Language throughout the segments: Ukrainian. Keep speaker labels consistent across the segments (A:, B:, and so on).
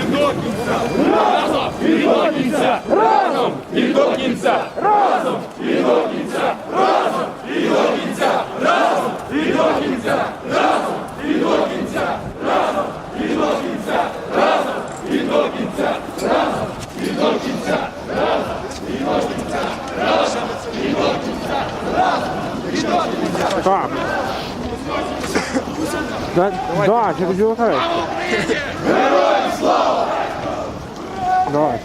A: і до кінця! Разом і до кінця! Разом і до кінця! Разом і до кінця! Разом і до кінця! Разом і до кінця! Разом і до кінця! Разом і до кінця! Разом і до кінця! Разом і до кінця! Разом і до кінця! Разом і до кінця! Разом і до кінця!
B: Так. Да, да, через Європейськ.
A: Героям слава!
B: Давай.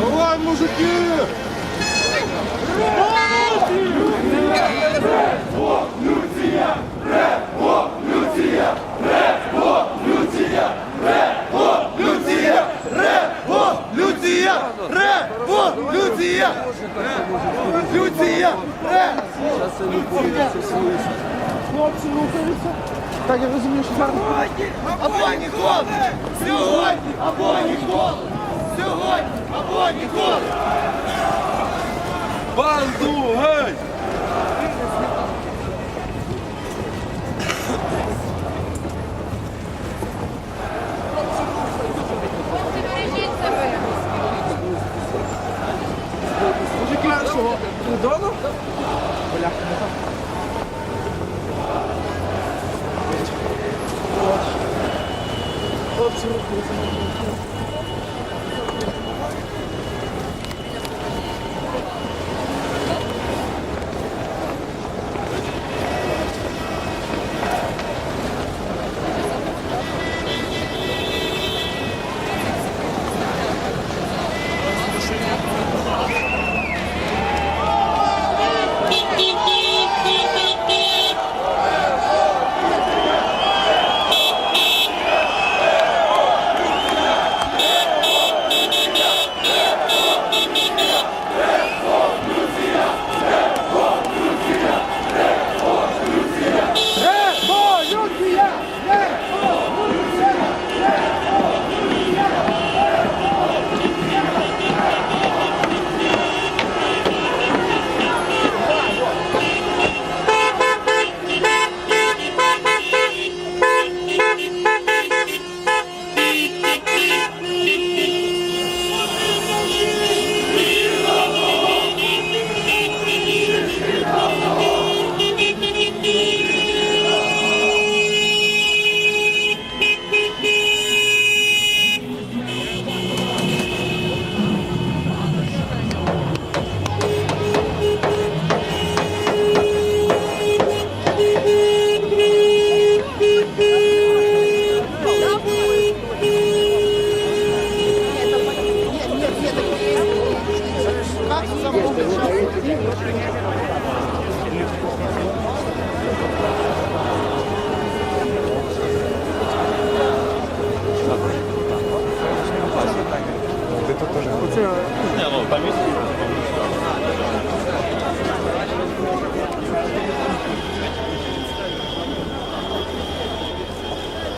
A: Давай, мужики!
C: Революція! Революція!
B: Хлопці рухаються. Так, я розумію, що зараз.
C: Або ніколи! Сьогодні або ніколи! Сьогодні або ніколи!
A: Банду, гей!
D: кордону. Поляка
B: не так. Хлопці, руку. también.